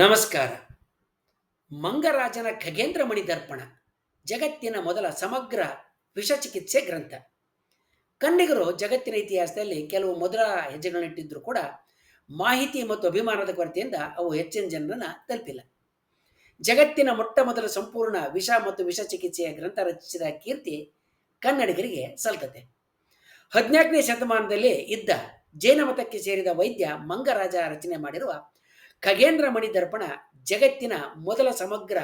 ನಮಸ್ಕಾರ. ಮಂಗರಾಜನ ಖಗೇಂದ್ರ ಮಣಿ ದರ್ಪಣ, ಜಗತ್ತಿನ ಮೊದಲ ಸಮಗ್ರ ವಿಷಚಿಕಿತ್ಸೆ ಗ್ರಂಥ. ಕನ್ನಿಗರು ಜಗತ್ತಿನ ಇತಿಹಾಸದಲ್ಲಿ ಕೆಲವು ಮೊದಲ ಹೆಜ್ಜೆಗಳನ್ನಿಟ್ಟಿದ್ರು ಕೂಡ ಮಾಹಿತಿ ಮತ್ತು ಅಭಿಮಾನದ ಕೊರತೆಯಿಂದ ಅವು ಹೆಚ್ಚಿನ ಜನರನ್ನ ತಲುಪಿಲ್ಲ. ಜಗತ್ತಿನ ಮೊಟ್ಟ ಮೊದಲ ಸಂಪೂರ್ಣ ವಿಷ ಮತ್ತು ವಿಷ ಚಿಕಿತ್ಸೆಯ ಗ್ರಂಥ ರಚಿಸಿದ ಕೀರ್ತಿ ಕನ್ನಡಿಗರಿಗೆ ಸಲ್ತತೆ ಹದಿನಾಲ್ಕನೇ ಶತಮಾನದಲ್ಲಿ ಇದ್ದ ಜೈನ ಮತಕ್ಕೆ ಸೇರಿದ ವೈದ್ಯ ಮಂಗರಾಜ ರಚನೆ ಮಾಡಿರುವ ಖಗೇಂದ್ರ ಮಣಿ ದರ್ಪಣ ಜಗತ್ತಿನ ಮೊದಲ ಸಮಗ್ರ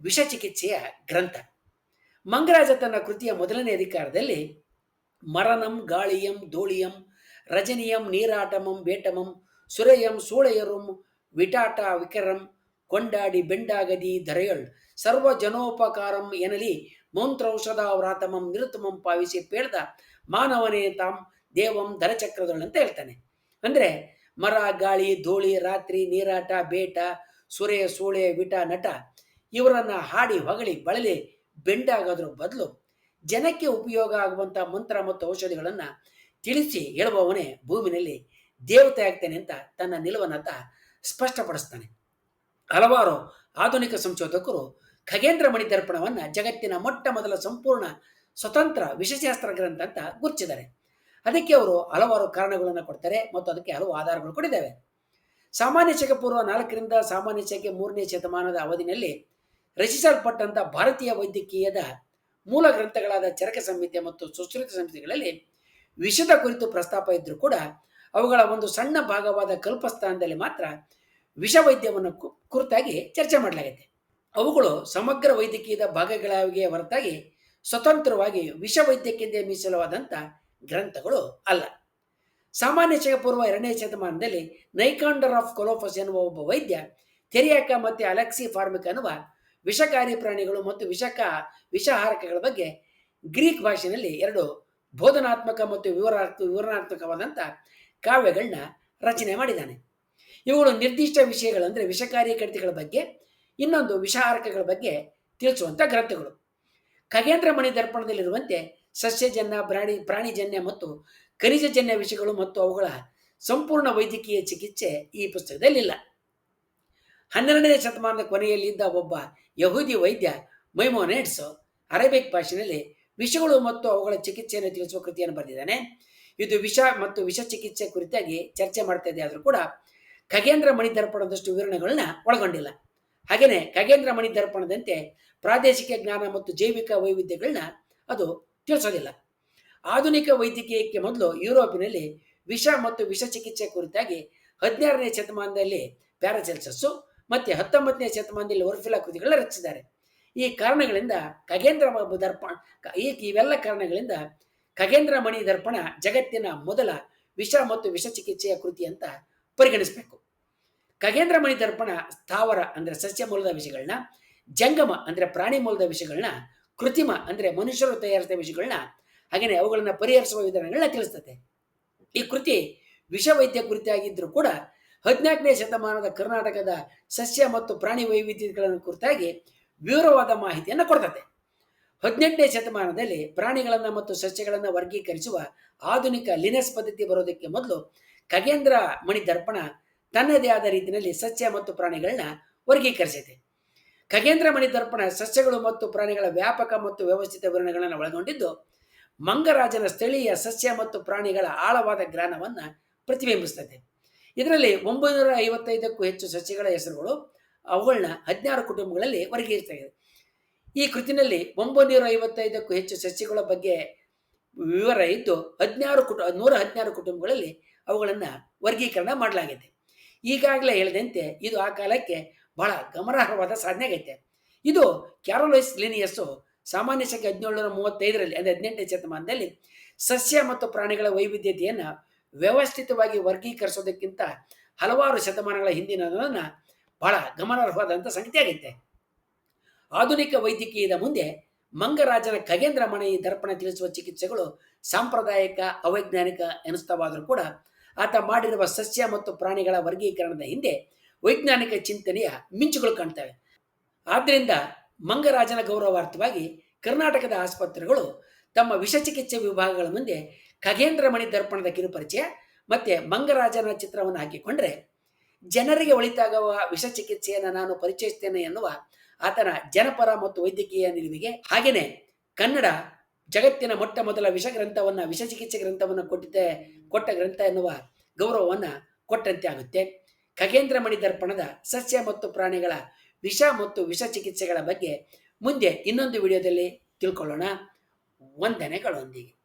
ವಿಷ ಚಿಕಿತ್ಸೆಯ ಗ್ರಂಥ. ಮಂಗರಾಜ ತನ್ನ ಕೃತಿಯ ಮೊದಲನೇ ಅಧಿಕಾರದಲ್ಲಿ ಮರಣಂ, ಗಾಳಿಯಂ ಧೂಳಿಯಂ ರಜನಿಯಂ, ನೀರಾಟಮಂ ವೇಟಮಂ ಸುರಯಂ, ಸೂಳೆಯರುಂ, ವಿಟಾಟ, ವಿಕರಂ, ಕೊಂಡಾಡಿ, ಬೆಂಡಾಗದಿ ಧರೆಯಳ್ ಸರ್ವ ಜನೋಪಕಾರಂ ಎನಲಿ, ಮಂತ್ರೌಷಧ ವ್ರಾತಮಂ ನಿರುತಮಂ ಪಾವಿಸಿ, ಪೇಳ್ದ ಮಾನವನೇ ತಾಂ ದೇವಂ ಧರಚಕ್ರದಳು ಅಂತ ಹೇಳ್ತಾನೆ. ಅಂದ್ರೆ ಮರ, ಗಾಳಿ, ಧೂಳಿ, ರಾತ್ರಿ, ನೀರಾಟ, ಬೇಟ, ಸುರೆ, ಸೂಳೆ, ವಿಟ, ನಟ ಇವರನ್ನ ಹಾಡಿ, ಹೊಗಳಿ, ಬಳಲಿ, ಬೆಂಡಾಗೋದ್ರ ಬದಲು ಜನಕ್ಕೆ ಉಪಯೋಗ ಆಗುವಂಥ ಮಂತ್ರ ಮತ್ತು ಔಷಧಿಗಳನ್ನು ತಿಳಿಸಿ ಹೇಳುವವನೇ ಭೂಮಿನಲ್ಲಿ ದೇವತೆ ಆಗ್ತೇನೆ ಅಂತ ತನ್ನ ನಿಲುವನ್ನತ್ತ ಸ್ಪಷ್ಟಪಡಿಸ್ತಾನೆ. ಹಲವಾರು ಆಧುನಿಕ ಸಂಶೋಧಕರು ಖಗೇಂದ್ರ ಮಣಿ ದರ್ಪಣವನ್ನು ಜಗತ್ತಿನ ಮೊಟ್ಟ ಮೊದಲ ಸಂಪೂರ್ಣ ಸ್ವತಂತ್ರ ವಿಷಶಾಸ್ತ್ರ ಗ್ರಂಥ ಅಂತ ಗುರುತಿಸಿದ್ದಾರೆ. ಅದಕ್ಕೆ ಅವರು ಹಲವಾರು ಕಾರಣಗಳನ್ನು ಕೊಡ್ತಾರೆ ಮತ್ತು ಅದಕ್ಕೆ ಹಲವು ಆಧಾರಗಳು ಕೊಟ್ಟಿದ್ದಾವೆ ಸಾಮಾನ್ಯ ಶಕ ಪೂರ್ವ ನಾಲ್ಕರಿಂದ ಸಾಮಾನ್ಯ ಶಕೆ ಮೂರನೇ ಶತಮಾನದ ಅವಧಿನಲ್ಲಿ ರಚಿಸಲ್ಪಟ್ಟಂಥ ಭಾರತೀಯ ವೈದ್ಯಕೀಯದ ಮೂಲ ಗ್ರಂಥಗಳಾದ ಚರಕ ಸಂಹಿತೆ ಮತ್ತು ಸುಶ್ರುತ ಸಂಹಿತೆಗಳಲ್ಲಿ ವಿಷದ ಕುರಿತು ಪ್ರಸ್ತಾಪ ಇದ್ದರೂ ಕೂಡ ಅವುಗಳ ಒಂದು ಸಣ್ಣ ಭಾಗವಾದ ಕಲ್ಪಸ್ಥಾನದಲ್ಲಿ ಮಾತ್ರ ವಿಷವೈದ್ಯವನ್ನು ಕು- ಕುರಿತಾಗಿ ಚರ್ಚೆ ಮಾಡಲಾಗಿದೆ ಅವುಗಳು ಸಮಗ್ರ ವೈದ್ಯಕೀಯದ ಭಾಗಗಳಾಗಿಯೇ ಹೊರತಾಗಿ ಸ್ವತಂತ್ರವಾಗಿ ವಿಷವೈದ್ಯಕ್ಕೆಂದೇ ಮೀಸಲವಾದಂಥ ಗ್ರಂಥಗಳು ಅಲ್ಲ. ಸಾಮಾನ್ಯ ಶಕಪೂರ್ವ ಎರಡನೇ ಶತಮಾನದಲ್ಲಿ ನೈಕಾಂಡರ್ ಆಫ್ ಕೊಲೋಫಸ್ ಎನ್ನುವ ಒಬ್ಬ ವೈದ್ಯ, ತೆರಿಯಾಕ ಮತ್ತು ಅಲೆಕ್ಸಿ ಫಾರ್ಮಿಕ್ ಅನ್ನುವ ವಿಷಕಾರಿ ಪ್ರಾಣಿಗಳು ಮತ್ತು ವಿಷಕ ವಿಷಹಾರಕಗಳ ಬಗ್ಗೆ ಗ್ರೀಕ್ ಭಾಷೆಯಲ್ಲಿ ಎರಡು ಬೋಧನಾತ್ಮಕ ಮತ್ತು ವಿವರಾರ್ಥ ವಿವರಣಾತ್ಮಕವಾದಂಥ ಕಾವ್ಯಗಳನ್ನ ರಚನೆ ಮಾಡಿದ್ದಾನೆ. ಇವುಗಳು ನಿರ್ದಿಷ್ಟ ವಿಷಯಗಳಂದರೆ ವಿಷಕಾರಿ ಕಡಿತಗಳ ಬಗ್ಗೆ, ಇನ್ನೊಂದು ವಿಷಹಾರಕಗಳ ಬಗ್ಗೆ ತಿಳಿಸುವಂಥ ಗ್ರಂಥಗಳು. ಖಗೇಂದ್ರ ಮಣಿ ದರ್ಪಣದಲ್ಲಿರುವಂತೆ ಸಸ್ಯಜನ್ಯ, ಪ್ರಾಣಿ, ಪ್ರಾಣಿಜನ್ಯ ಮತ್ತು ಖನಿಜಜನ್ಯ ವಿಷಯಗಳು ಮತ್ತು ಅವುಗಳ ಸಂಪೂರ್ಣ ವೈದ್ಯಕೀಯ ಚಿಕಿತ್ಸೆ ಈ ಪುಸ್ತಕದಲ್ಲಿಲ್ಲ. ಹನ್ನೆರಡನೇ ಶತಮಾನದ ಕೊನೆಯಲ್ಲಿದ್ದ ಒಬ್ಬ ಯಹೂದಿ ವೈದ್ಯ ಮೈಮೋನೆಟ್ಸ್ ಅರೇಬಿಕ್ ಭಾಷೆಯಲ್ಲಿ ವಿಷಗಳು ಮತ್ತು ಅವುಗಳ ಚಿಕಿತ್ಸೆಯನ್ನು ತಿಳಿಸುವ ಕೃತಿಯನ್ನು ಬರೆದಿದ್ದಾನೆ. ಇದು ವಿಷ ಮತ್ತು ವಿಷ ಚಿಕಿತ್ಸೆ ಕುರಿತಾಗಿ ಚರ್ಚೆ ಮಾಡ್ತಾ ಇದೆ ಆದರೂ ಕೂಡ ಖಗೇಂದ್ರ ಮಣಿ ದರ್ಪಣದಷ್ಟು ವಿವರಣೆಗಳನ್ನ ಒಳಗೊಂಡಿಲ್ಲ. ಹಾಗೆಯೇ ಖಗೇಂದ್ರ ಮಣಿ ದರ್ಪಣದಂತೆ ಪ್ರಾದೇಶಿಕ ಜ್ಞಾನ ಮತ್ತು ಜೈವಿಕ ವೈವಿಧ್ಯಗಳನ್ನ ಅದು ತಿಳಿಸೋದಿಲ್ಲ. ಆಧುನಿಕ ವೈದ್ಯಕೀಯಕ್ಕೆ ಮೊದಲು ಯುರೋಪಿನಲ್ಲಿ ವಿಷ ಮತ್ತು ವಿಷ ಚಿಕಿತ್ಸೆ ಕುರಿತಾಗಿ ಹದಿನಾರನೇ ಶತಮಾನದಲ್ಲಿ ಪ್ಯಾರಾಸೆಲ್ಸಸ್ಸು ಮತ್ತು ಹತ್ತೊಂಬತ್ತನೇ ಶತಮಾನದಲ್ಲಿ ವರ್ಫಿಲಾ ಕೃತಿಗಳನ್ನ ರಚಿಸಿದ್ದಾರೆ. ಈ ಕಾರಣಗಳಿಂದ ಖಗೇಂದ್ರ ದರ್ಪಣ ಈ ಇವೆಲ್ಲ ಕಾರಣಗಳಿಂದ ಖಗೇಂದ್ರ ಮಣಿ ದರ್ಪಣ ಜಗತ್ತಿನ ಮೊದಲ ವಿಷ ಮತ್ತು ವಿಷ ಚಿಕಿತ್ಸೆಯ ಕೃತಿ ಅಂತ ಪರಿಗಣಿಸಬೇಕು. ಖಗೇಂದ್ರ ಮಣಿ ದರ್ಪಣ ಸ್ಥಾವರ ಅಂದರೆ ಸಸ್ಯ ಮೂಲದ ವಿಷಯಗಳನ್ನ ಜಂಗಮ ಅಂದರೆ ಪ್ರಾಣಿ ಮೂಲದ ವಿಷಯಗಳನ್ನ ಕೃತಿಮ ಅಂದರೆ ಮನುಷ್ಯರು ತಯಾರಿಸಿದ ವಿಷಯಗಳನ್ನ ಹಾಗೆಯೇ ಅವುಗಳನ್ನ ಪರಿಹರಿಸುವ ವಿಧಾನಗಳನ್ನ ತಿಳಿಸ್ತದೆ. ಈ ಕೃತಿ ವಿಷವೈದ್ಯ ಕುರಿತಾಗಿದ್ದರೂ ಕೂಡ ಹದಿನಾಲ್ಕನೇ ಶತಮಾನದ ಕರ್ನಾಟಕದ ಸಸ್ಯ ಮತ್ತು ಪ್ರಾಣಿ ವೈವಿಧ್ಯಗಳನ್ನು ಕುರಿತಾಗಿ ವಿವರವಾದ ಮಾಹಿತಿಯನ್ನು ಕೊಡ್ತದೆ. ಹದಿನೆಂಟನೇ ಶತಮಾನದಲ್ಲಿ ಪ್ರಾಣಿಗಳನ್ನು ಮತ್ತು ಸಸ್ಯಗಳನ್ನು ವರ್ಗೀಕರಿಸುವ ಆಧುನಿಕ ಲಿನೆಸ್ ಪದ್ಧತಿ ಬರೋದಕ್ಕೆ ಮೊದಲು ಖಗೇಂದ್ರ ಮಣಿ ದರ್ಪಣ ತನ್ನದೇ ಆದ ರೀತಿಯಲ್ಲಿ ಸಸ್ಯ ಮತ್ತು ಪ್ರಾಣಿಗಳನ್ನ ವರ್ಗೀಕರಿಸಿದೆ. ಖಗೇಂದ್ರ ಮಣಿ ದರ್ಪಣ ಸಸ್ಯಗಳು ಮತ್ತು ಪ್ರಾಣಿಗಳ ವ್ಯಾಪಕ ಮತ್ತು ವ್ಯವಸ್ಥಿತ ವಿವರಣೆಗಳನ್ನು ಒಳಗೊಂಡಿದ್ದು, ಮಂಗರಾಜನ ಸ್ಥಳೀಯ ಸಸ್ಯ ಮತ್ತು ಪ್ರಾಣಿಗಳ ಆಳವಾದ ಜ್ಞಾನವನ್ನು ಪ್ರತಿಬಿಂಬಿಸ್ತದೆ ಇದರಲ್ಲಿ ಒಂಬೈನೂರ ಐವತ್ತೈದಕ್ಕೂ ಹೆಚ್ಚು ಸಸ್ಯಗಳ ಹೆಸರುಗಳು ಅವುಗಳನ್ನ ಹದಿನಾರು ಕುಟುಂಬಗಳಲ್ಲಿ ವರ್ಗೀಕರಿಸಲಾಗಿದೆ. ಈ ಕೃತಿನಲ್ಲಿ ಒಂಬೈನೂರ ಐವತ್ತೈದಕ್ಕೂ ಹೆಚ್ಚು ಸಸ್ಯಗಳ ಬಗ್ಗೆ ವಿವರ ಇದ್ದು, ಹದಿನಾರು ಕುಟು, ನೂರ ಹದಿನಾರು ಕುಟುಂಬಗಳಲ್ಲಿ ಅವುಗಳನ್ನು ವರ್ಗೀಕರಣ ಮಾಡಲಾಗಿದೆ. ಈಗಾಗಲೇ ಹೇಳಿದಂತೆ, ಇದು ಆ ಕಾಲಕ್ಕೆ ಬಹಳ ಗಮನಾರ್ಹವಾದ ಸಾಧನೆ ಆಗೈತೆ ಇದು ಕ್ಯಾರೋಲೈಸ್ ಲಿನಿಯಸ್ಸು ಸಾಮಾನ್ಯ ಸಂಖ್ಯೆ ಹದಿನೇಳು ಮೂವತ್ತೈದರಲ್ಲಿ, ಅಂದರೆ ಹದಿನೆಂಟನೇ ಶತಮಾನದಲ್ಲಿ ಸಸ್ಯ ಮತ್ತು ಪ್ರಾಣಿಗಳ ವೈವಿಧ್ಯತೆಯನ್ನು ವ್ಯವಸ್ಥಿತವಾಗಿ ವರ್ಗೀಕರಿಸೋದಕ್ಕಿಂತ ಹಲವಾರು ಶತಮಾನಗಳ ಹಿಂದಿನದನ್ನು ಬಹಳ ಗಮನಾರ್ಹವಾದಂಥ ಸಂಗತಿ ಆಗೈತೆ ಆಧುನಿಕ ವೈದ್ಯಕೀಯದ ಮುಂದೆ ಮಂಗರಾಜನ ಖಗೇಂದ್ರ ಮನೆಯ ದರ್ಪಣ ತಿಳಿಸುವ ಚಿಕಿತ್ಸೆಗಳು ಸಾಂಪ್ರದಾಯಿಕ, ಅವೈಜ್ಞಾನಿಕ ಎನಿಸ್ತವಾದರೂ ಕೂಡ ಆತ ಮಾಡಿರುವ ಸಸ್ಯ ಮತ್ತು ಪ್ರಾಣಿಗಳ ವರ್ಗೀಕರಣದ ಹಿಂದೆ ವೈಜ್ಞಾನಿಕ ಚಿಂತನೆಯ ಮಿಂಚುಗಳು ಕಾಣ್ತವೆ. ಆದ್ದರಿಂದ ಮಂಗರಾಜನ ಗೌರವಾರ್ಥವಾಗಿ ಕರ್ನಾಟಕದ ಆಸ್ಪತ್ರೆಗಳು ತಮ್ಮ ವಿಷಚಿಕಿತ್ಸೆ ವಿಭಾಗಗಳ ಮುಂದೆ ಖಗೇಂದ್ರ ಮಣಿ ದರ್ಪಣದ ಕಿರುಪರಿಚಯ ಮತ್ತೆ ಮಂಗರಾಜನ ಚಿತ್ರವನ್ನು ಹಾಕಿಕೊಂಡ್ರೆ ಜನರಿಗೆ ಒಳಿತಾಗುವ ವಿಷ ಚಿಕಿತ್ಸೆಯನ್ನು ನಾನು ಪರಿಚಯಿಸ್ತೇನೆ ಎನ್ನುವ ಆತನ ಜನಪರ ಮತ್ತು ವೈದ್ಯಕೀಯ ನಿಲುವಿಗೆ ಹಾಗೆಯೇ ಕನ್ನಡ ಜಗತ್ತಿನ ಮೊಟ್ಟ ಮೊದಲ ವಿಷ ಗ್ರಂಥವನ್ನು ವಿಷ ಚಿಕಿತ್ಸೆ ಗ್ರಂಥವನ್ನು ಕೊಟ್ಟಿದ್ದೆ ಕೊಟ್ಟ ಗ್ರಂಥ ಎನ್ನುವ ಗೌರವವನ್ನು ಕೊಟ್ಟಂತೆ ಆಗುತ್ತೆ. ಖಗೇಂದ್ರ ಮಣಿ ದರ್ಪಣದ ಸಸ್ಯ ಮತ್ತು ಪ್ರಾಣಿಗಳ ವಿಷ ಮತ್ತು ವಿಷ ಚಿಕಿತ್ಸೆಗಳ ಬಗ್ಗೆ ಮುಂದೆ ಇನ್ನೊಂದು ವಿಡಿಯೋದಲ್ಲಿ ತಿಳ್ಕೊಳ್ಳೋಣ. ವಂದನೆಗಳೊಂದಿಗೆ.